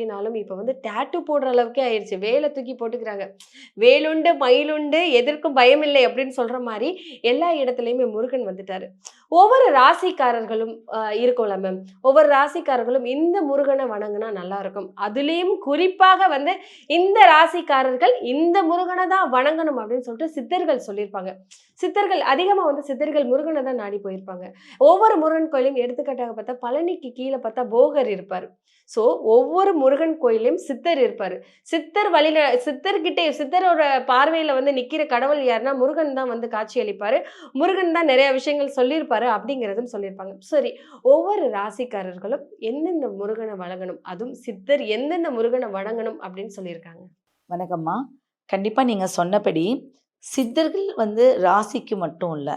கையிலனாலும் இப்போ வந்து டேட்டு போடுற அளவுக்கே ஆயிடுச்சு வேலை தூக்கி போட்டுக்கிறாங்க. வேலுண்டு மயிலுண்டு எதற்கும் பயம் இல்லை அப்படின்னு சொல்ற மாதிரி எல்லா இடத்துலையுமே முருகன் வந்துட்டாரு. ஒவ்வொரு ராசிக்காரர்களும் இருக்கும்ல மேம் ஒவ்வொரு ராசிக்காரர்களும் இந்த முருகனை வணங்கினா நல்லா இருக்கும். அதுலேயும் குறிப்பாக வந்து இந்த ராசிக்காரர்கள் இந்த முருகனை தான் வணங்கணும் அப்படின்னு சொல்லிட்டு சித்தர்கள் சொல்லியிருப்பாங்க. சித்தர்கள் அதிகமாக வந்து சித்தர்கள் முருகனை தான் நாடி போயிருப்பாங்க. ஒவ்வொரு முருகன் கோயிலையும் எடுத்துக்காட்டாக பார்த்தா பழனிக்கு கீழே பார்த்தா போகர் இருப்பார். ஸோ ஒவ்வொரு முருகன் கோயிலையும் சித்தர் இருப்பார். சித்தர் வழியில சித்தர்கிட்டே சித்தரோட பார்வையில் வந்து நிற்கிற கடவுள் யாருன்னா முருகன் தான் வந்து காட்சி அளிப்பார். முருகன் தான் நிறைய விஷயங்கள் சொல்லியிருப்பார். அப்படிங்கிறதும் சொல்லியிருப்பாங்க. சரி ஒவ்வொரு ராசிக்காரர்களும் எந்தெந்த முருகனை வணங்கணும்? அதுவும் சித்தர் எந்தெந்த முருகனை வணங்கணும் அப்படின்னு சொல்லியிருக்காங்க. வணக்கம்மா. கண்டிப்பாக நீங்கள் சொன்னபடி சித்தர்கள் வந்து ராசிக்கு மட்டும் இல்லை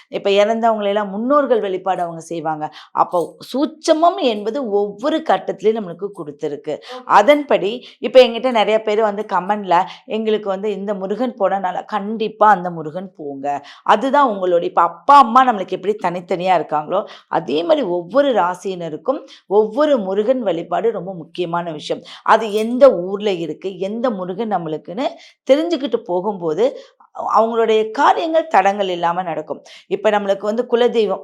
இப்போ இறந்தவங்களெல்லாம் முன்னோர்கள் வழிபாடு அவங்க செய்வாங்க. அப்போ சூட்சமம் என்பது ஒவ்வொரு கட்டத்திலையும் நம்மளுக்கு கொடுத்துருக்கு. அதன்படி இப்போ எங்கிட்ட நிறைய பேர் வந்து கமெண்ட்ல எங்களுக்கு வந்து இந்த முருகன் போனனால கண்டிப்பாக அந்த முருகன் போங்க. அதுதான் உங்களுடைய இப்போ அப்பா அம்மா நம்மளுக்கு எப்படி தனித்தனியாக இருக்காங்களோ அதே மாதிரி ஒவ்வொரு ராசியினருக்கும் ஒவ்வொரு முருகன் வழிபாடு ரொம்ப முக்கியமான விஷயம். அது எந்த ஊரில் இருக்குது எந்த முருகன் நம்மளுக்குன்னு தெரிஞ்சுக்கிட்டு போகும்போது அவங்களுடைய காரியங்கள் தடங்கள் இல்லாமல் நடக்கும். இப்போ நம்மளுக்கு வந்து குலதெய்வம்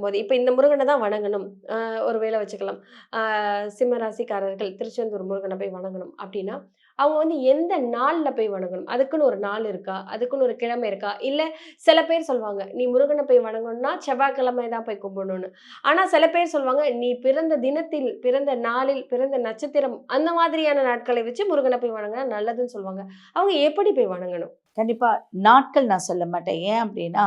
போது இப்போ இந்த முருகனை தான் வணங்கணும். ஒரு வேளை வச்சுக்கலாம். சிம்மராசிக்காரர்கள் சிம்ம ராசிக்காரர்கள் திருச்செந்தூர் முருகனை போய் வணங்கணும். அப்படின்னா அவங்க வந்து எந்த நாளில் போய் வணங்கணும்? அதுக்குன்னு ஒரு நாள் இருக்கா? அதுக்குன்னு ஒரு கிழமை இருக்கா? இல்லை சில பேர் சொல்லுவாங்க நீ முருகனை போய் வணங்கணும்னா செவ்வாய்க்கிழமை தான் போய் கும்பிடணும்னு. ஆனால் சில பேர் சொல்லுவாங்க நீ பிறந்த தினத்தில் பிறந்த நாளில் பிறந்த நட்சத்திரம் அந்த மாதிரியான நாட்களை வச்சு முருகனை போய் வணங்கினா நல்லதுன்னு சொல்லுவாங்க அவங்க எப்படி போய் வணங்கணும்? கண்டிப்பாக நாட்கள் நான் சொல்ல மாட்டேன். ஏன் அப்படின்னா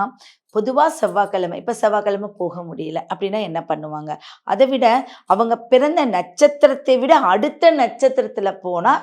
பொதுவாக செவ்வாய்க்கிழமை இப்போ செவ்வாய்க்கிழமை போக முடியல அப்படின்னா என்ன பண்ணுவாங்க? அதை விட அவங்க பிறந்த நட்சத்திரத்தை விட அடுத்த நட்சத்திரத்தில் போனால்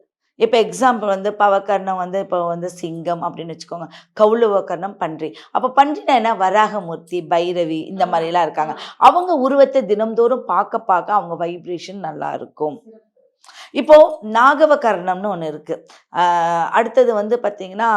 இப்போ எக்ஸாம்பிள் வந்து பவக்கர்ணம் வந்து இப்போ வந்து சிங்கம் அப்படின்னு வச்சுக்கோங்க. கௌளவக்கர்ணம் பன்றி. அப்போ பன்றினா என்ன? வராகமூர்த்தி பைரவி இந்த மாதிரிலாம் இருக்காங்க. அவங்க உருவத்தை தினம்தோறும் பார்க்க பார்க்க அவங்க வைப்ரேஷன் நல்லா இருக்கும். இப்போ நாகவகர்ணம்னு ஒன்று இருக்கு. அடுத்தது வந்து பார்த்தீங்கன்னா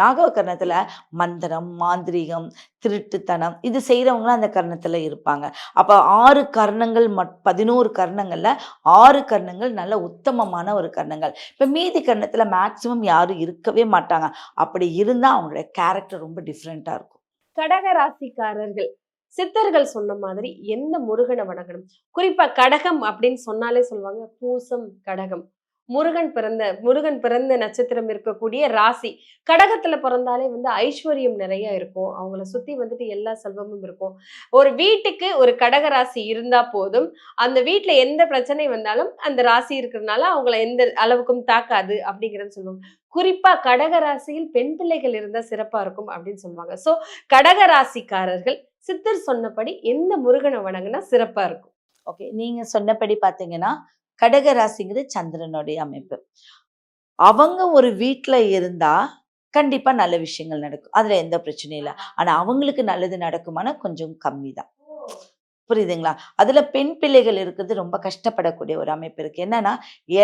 நாகவகர்ணத்தில் மந்திரம் மாந்திரீகம் திருட்டுத்தனம் இது செய்கிறவங்களாம் அந்த கர்ணத்தில் இருப்பாங்க. அப்போ ஆறு கர்ணங்கள் மட் பதினோரு கர்ணங்களில் ஆறு கர்ணங்கள் நல்ல உத்தமமான ஒரு கர்ணங்கள். இப்போ மீதி கர்ணத்தில் மேக்சிமம் யாரும் இருக்கவே மாட்டாங்க. அப்படி இருந்தால் அவங்களுடைய கேரக்டர் ரொம்ப டிஃப்ரெண்ட்டாக இருக்கும். கடக ராசிக்காரர்கள். சித்தர்கள் சொன்ன மாதிரி எந்த முருகனை வணங்கணும்? குறிப்பா கடகம் அப்படின்னு சொன்னாலே சொல்லுவாங்க பூசம் கடகம். முருகன் பிறந்த முருகன் பிறந்த நட்சத்திரம் இருக்கக்கூடிய ராசி. கடகத்துல பிறந்தாலே வந்து ஐஸ்வர்யம் நிறைய இருக்கும். அவங்கள சுத்தி வந்துட்டு எல்லா செல்வமும் இருக்கும். ஒரு வீட்டுக்கு ஒரு கடக ராசி இருந்தா போதும். அந்த வீட்டுல எந்த பிரச்சனை வந்தாலும் அந்த ராசி இருக்கிறதுனால அவங்கள எந்த அளவுக்கும் தாக்காது அப்படிங்கறத சொல்லுவாங்க. குறிப்பா கடக ராசியில் பெண் பிள்ளைகள் இருந்தா சிறப்பா இருக்கும் அப்படின்னு சொல்லுவாங்க. சோ கடக ராசிக்காரர்கள் சித்தர் சொன்னபடி எந்த முருகனை வணங்கினா சிறப்பா இருக்கும். ஓகே நீங்க சொன்னபடி பார்த்தீங்கன்னா கடகராசிங்கிறது சந்திரனுடைய அமைப்பு. அவங்க ஒரு வீட்டில் இருந்தா கண்டிப்பா நல்ல விஷயங்கள் நடக்கும். அதுல எந்த பிரச்சனையும் இல்லை. ஆனா அவங்களுக்கு நல்லது நடக்குமானா கொஞ்சம் கம்மி தான் புரியுதுங்களா? அதுல பெண் பிள்ளைகள் இருக்கிறது ரொம்ப கஷ்டப்படக்கூடிய ஒரு அமைப்பு இருக்கு. என்னன்னா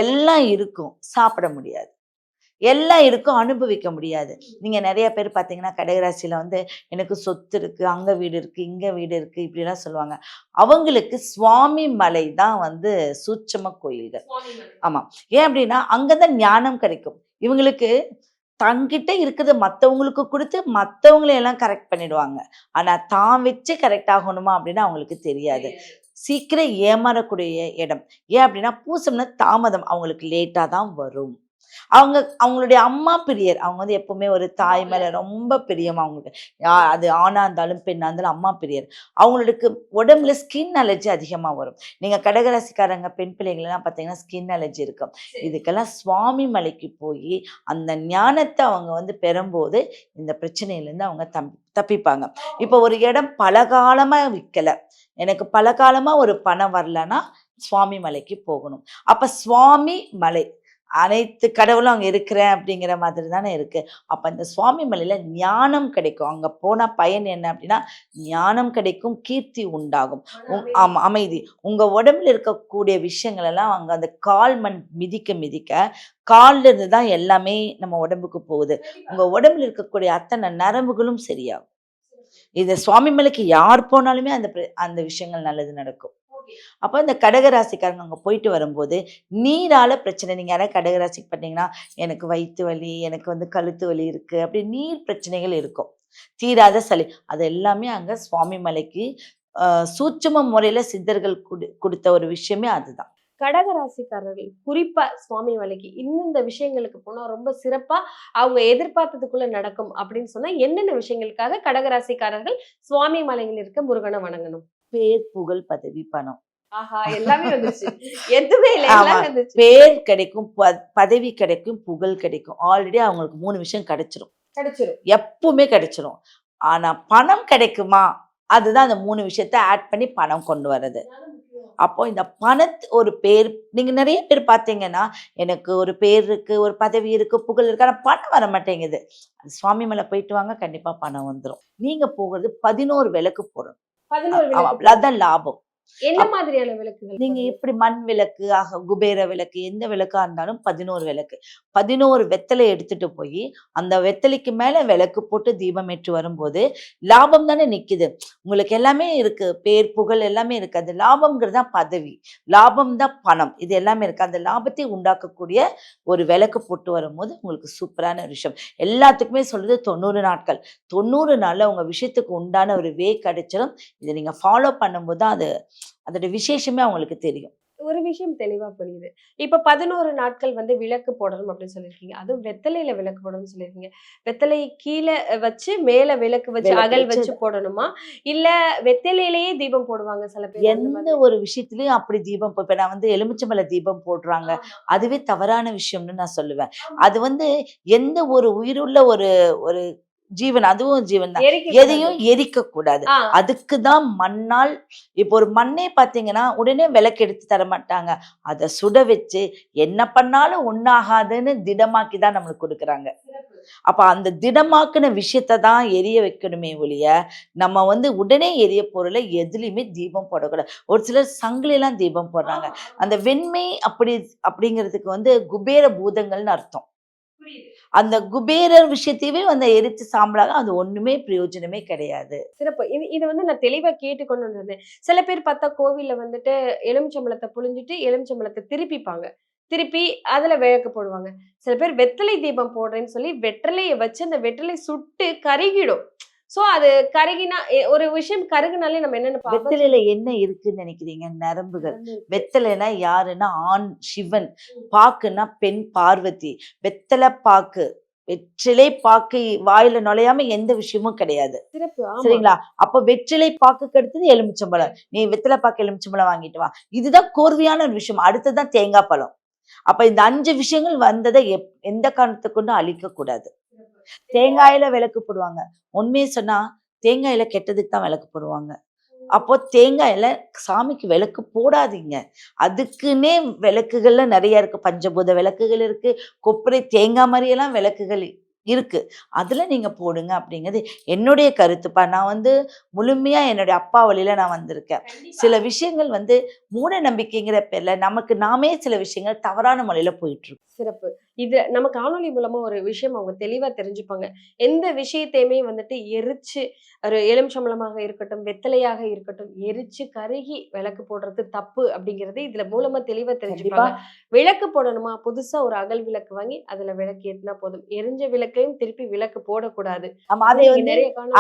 எல்லாம் இருக்கும். சாப்பிட முடியாது. எல்லாம் இருக்கும் அனுபவிக்க முடியாது. நீங்க நிறைய பேர் பார்த்தீங்கன்னா கடகராசியில வந்து எனக்கு சொத்து இருக்கு அங்க வீடு இருக்கு இங்க வீடு இருக்கு இப்படிலாம் சொல்லுவாங்க. அவங்களுக்கு சுவாமி மலை தான் வந்து சூட்சம கோயில்கள். ஏன் அப்படின்னா அங்கதான் ஞானம் கிடைக்கும். இவங்களுக்கு தங்கிட்ட இருக்கிறத மற்றவங்களுக்கு கொடுத்து மற்றவங்களை எல்லாம் கரெக்ட் பண்ணிடுவாங்க. ஆனா தான் வச்சு கரெக்ட் ஆகணுமா அப்படின்னா அவங்களுக்கு தெரியாது. சீக்கிரம் ஏமாறக்கூடிய இடம். ஏன் அப்படின்னா பூசம்னா தாமதம். அவங்களுக்கு லேட்டாக தான் வரும். அவங்க அவங்களுடைய அம்மா பிரியர். அவங்க வந்து எப்பவுமே ஒரு தாய் மேல ரொம்ப பிரியம் அவங்களுக்கு. அது ஆணா இருந்தாலும் பெண்ணா இருந்தாலும் அம்மா பிரியர். அவங்களுக்கு உடம்புல ஸ்கின் அலர்ஜி அதிகமா வரும். நீங்க கடகராசிக்காரங்க பெண் பிள்ளைங்கள்லாம் பார்த்தீங்கன்னா ஸ்கின் அலர்ஜி இருக்கும். இதுக்கெல்லாம் சுவாமி மலைக்கு போய் அந்த ஞானத்தை அவங்க வந்து பெறும்போது இந்த பிரச்சனையிலேருந்து அவங்க தம் தப்பிப்பாங்க. இப்போ ஒரு இடம் பல காலமா விற்கல எனக்கு பல காலமா ஒரு பணம் வரலன்னா சுவாமி மலைக்கு போகணும். அப்ப சுவாமி மலை அனைத்து கடவுளும் அங்க இருக்கிறேன் அப்படிங்கிற மாதிரி தானே இருக்கு. அப்ப இந்த சுவாமி மலையில ஞானம் கிடைக்கும். அங்க போன பயன் என்ன அப்படின்னா ஞானம் கிடைக்கும் கீர்த்தி உண்டாகும். உங்- ஆமா அமைதி. உங்க உடம்புல இருக்கக்கூடிய விஷயங்கள் எல்லாம் அங்க அந்த கால் மண் மிதிக்க மிதிக்க கால்ல இருந்து தான் எல்லாமே நம்ம உடம்புக்கு போகுது. உங்க உடம்புல இருக்கக்கூடிய அத்தனை நரம்புகளும் சரியாகும். இது சுவாமி மலைக்கு யார் போனாலுமே அந்த அந்த விஷயங்கள் நல்லது நடக்கும். அப்போ இந்த கடகராசிக்காரங்க அங்கே போயிட்டு வரும்போது நீரால பிரச்சனை. நீங்கள் யாராவது கடகராசிக்கு பார்த்தீங்கன்னா எனக்கு வயிற்று வலி எனக்கு வந்து கழுத்து வலி இருக்கு அப்படி நீர் பிரச்சனைகள் இருக்கும். தீராத சளி. அது எல்லாமே அங்கே சுவாமி மலைக்கு சூட்சம முறையில் முறையில சித்தர்கள் கொடு கொடுத்த ஒரு விஷயமே அதுதான். கடகராசிக்காரர்கள் குறிப்பா சுவாமி மலைக்கு இந்தந்த விஷயங்களுக்கு போனா ரொம்ப சிறப்பா அவங்க எதிர்பார்த்ததுக்குள்ள நடக்கும் அப்படின்னு சொன்னா என்னென்ன விஷயங்களுக்காக கடகராசிக்காரர்கள் சுவாமி மலையில் இருக்க முருகனை வணங்கணும்? பேர் புகழ் பதவி பணம். பேர் கிடைக்கும் பதவி கிடைக்கும் புகழ் கிடைக்கும். ஆல்ரெடி அவங்களுக்கு மூணு விஷயம் கிடைச்சிரும். கிடைச்சிரும். எப்பவுமே கிடைச்சிரும். ஆனா பணம் கிடைக்குமா? அதுதான் அந்த மூணு விஷயத்த ஆட் பண்ணி பணம் கொண்டு வர்றது. அப்போ இந்த பணத் ஒரு பேர் நீங்க நிறைய பேர் பார்த்தீங்கன்னா எனக்கு ஒரு பேர் இருக்கு ஒரு பதவி இருக்கு புகழ் இருக்கு ஆனா பணம் வர மாட்டேங்குது. சுவாமி மேல போயிட்டு வாங்க கண்டிப்பா பணம் வந்துடும் நீங்க போகிறது பதினோரு விளக்கு போடணும். அதான் லாபம். என்ன மாதிரியான விளக்குகள் நீங்க எப்படி மண் விளக்கு ஆக குபேர விளக்கு எந்த விளக்கா இருந்தாலும் பதினோரு விளக்கு. பதினோரு வெத்தலை எடுத்துட்டு போய் அந்த வெத்தலைக்கு மேல விளக்கு போட்டு தீபம் ஏற்றி வரும்போது லாபம் தானே நிக்குது. உங்களுக்கு எல்லாமே இருக்கு. பேர் புகழ் எல்லாமே இருக்கு. அது லாபம்ங்கிறது தான் பதவி. லாபம் தான் பணம். இது எல்லாமே இருக்கு. அந்த லாபத்தை உண்டாக்கக்கூடிய ஒரு விளக்கு போட்டு வரும்போது உங்களுக்கு சூப்பரான விஷயம். எல்லாத்துக்குமே சொல்றது தொண்ணூறு நாட்கள். தொண்ணூறு நாள்ல உங்க விஷயத்துக்கு உண்டான ஒரு வே கிடைச்சிடும் இதை நீங்க ஃபாலோ பண்ணும்போது தான் அது அதோட விசேஷமே அவங்களுக்கு தெரியும். ஒரு விஷயம் தெளிவா புரியுது. இப்ப பதினோரு நாட்கள் வந்து விளக்கு போடணும் அப்படின்னு சொல்லியிருக்கீங்க. அதுவும் வெத்தலையில விளக்கு போடணும்னு சொல்லியிருக்கீங்க. வெத்தலை கீழே வச்சு மேல விளக்கு வச்சு அகல் வச்சு போடணுமா? இல்ல வெத்தலையிலேயே தீபம் போடுவாங்க சில பேர் எந்த. ஒரு விஷயத்துலயும் அப்படி தீபம் இப்ப நான் வந்து எலுமிச்சம்பழ தீபம் போடுறாங்க. அதுவே தவறான விஷயம்னு நான் சொல்லுவேன். அது வந்து எந்த ஒரு உயிருள்ள ஒரு ஒரு ஜீவன் அதுவும் ஜீவன் தான். எதையும் எரிக்க கூடாது ஆ, அதுக்கு தான் மண்ணால் இப்போ ஒரு மண்ணே பார்த்தீங்கன்னா உடனே விளக்கு எடுத்து தர மாட்டாங்க அதை சுட வச்சு என்ன பண்ணாலும் ஒண்ணாகாதுன்னு திடமாக்கி தான் நம்மளுக்கு கொடுக்குறாங்க. அப்ப அந்த திடமாக்குன விஷயத்தை தான் எரிய வைக்கணுமே ஒழிய நம்ம வந்து உடனே எரிய பொருளை எதுலையுமே தீபம் போடக்கூடாது. ஒரு சிலர் சங்கிலிலாம் தீபம் போடுறாங்க. அந்த வெண்மை அப்படி அப்படிங்கிறதுக்கு வந்து குபேர பூதங்கள்னு அர்த்தம். அந்த குபேரர் விஷயத்தையவே வந்து எரித்து சாம்பலாக அது ஒண்ணுமே பிரயோஜனமே கிடையாது. சிறப்பு. இது இது வந்து நான் தெளிவா கேட்டு கொண்டு வந்திருந்தேன் சில பேர் பார்த்தா கோவில்ல வந்துட்டு எலுமிச்சம்பழத்தை புழிஞ்சிட்டு எலுமிச்சம்பழத்தை திருப்பிப்பாங்க. திருப்பி அதுல விளக்கு போடுவாங்க. சில பேர் வெத்தலை தீபம் போடுறேன்னு சொல்லி வெற்றிலையை வச்சு அந்த வெற்றிலை சுட்டு கருகிடும். சோ அது கருகினா ஒரு விஷயம் கருகுனாலே நம்ம என்னென்ன? வெத்தலையில என்ன இருக்குன்னு நினைக்கிறீங்க? நரம்புகள். வெத்தலைனா யாருன்னா? ஆண் சிவன். பாக்குன்னா பெண் பார்வதி. வெத்தலை பாக்கு. வெற்றிலை பாக்கு வாயில நுழையாம எந்த விஷயமும் கிடையாது. சரிங்களா? அப்ப வெற்றிலை பாக்குக்கு அடுத்தது எலுமிச்சம்பழம் நீ வெத்தலை பாக்கு எலுமிச்சம்பழம் வாங்கிட்டு வா. இதுதான் கோர்வையான ஒரு விஷயம். அடுத்ததுதான் தேங்காய் பழம். அப்ப இந்த அஞ்சு விஷயங்கள் வந்ததை எப் எந்த காரணத்தை கொண்டும் அழிக்க கூடாது. தேங்காயில விளக்கு போடுவாங்க. உண்மையை சொன்னா தேங்காயில கெட்டதுக்கு தான் விளக்கு போடுவாங்க. அப்போ தேங்காயில சாமிக்கு விளக்கு போடாதீங்க. அதுக்குன்னே விளக்குகள்ல நிறைய இருக்கு. பஞ்சபூத விளக்குகள் இருக்கு. கொப்பரை தேங்காய் மாதிரியெல்லாம் விளக்குகள் இருக்கு. அதுல நீங்க போடுங்க அப்படிங்கிறது என்னுடைய கருத்துப்பா. நான் வந்து முழுமையா என்னுடைய அப்பா வழியில நான் வந்திருக்கேன். சில விஷயங்கள் வந்து மூட நம்பிக்கைங்கிற பேர்ல நமக்கு நாமே சில விஷயங்கள் தவறான முறையில போயிட்டு இருக்கு. சிறப்பு. இது நம்ம காணொளி மூலமா ஒரு விஷயம் அவங்க தெளிவா தெரிஞ்சுப்பாங்க. எந்த விஷயத்தையுமே வந்துட்டு எரிச்சு ஒரு எலுமிச்சம்பழமாக இருக்கட்டும் வெத்தலையாக இருக்கட்டும் எரிச்சு கருகி விளக்கு போடுறது தப்பு அப்படிங்கறது இதுல மூலமா தெளிவா தெரிஞ்சுப்பாங்க. விளக்கு போடணுமா? புதுசா ஒரு அகல் விளக்கு வாங்கி அதுல விளக்கு ஏத்தினா போதும். எரிஞ்ச விளக்கையும் திருப்பி விளக்கு போடக்கூடாது.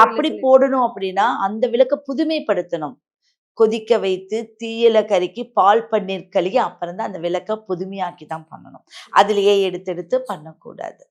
அப்படி போடணும் அப்படின்னா அந்த விளக்க புதுமைப்படுத்தணும். கொதிக்க வைத்து தீயில கருக்கி பால் பன்னீர் கழுகி அப்புறம் தான் அந்த விளக்க புதுமையாக்கி தான் பண்ணணும். அதுலேயே எடுத்து எடுத்து பண்ணக்கூடாது.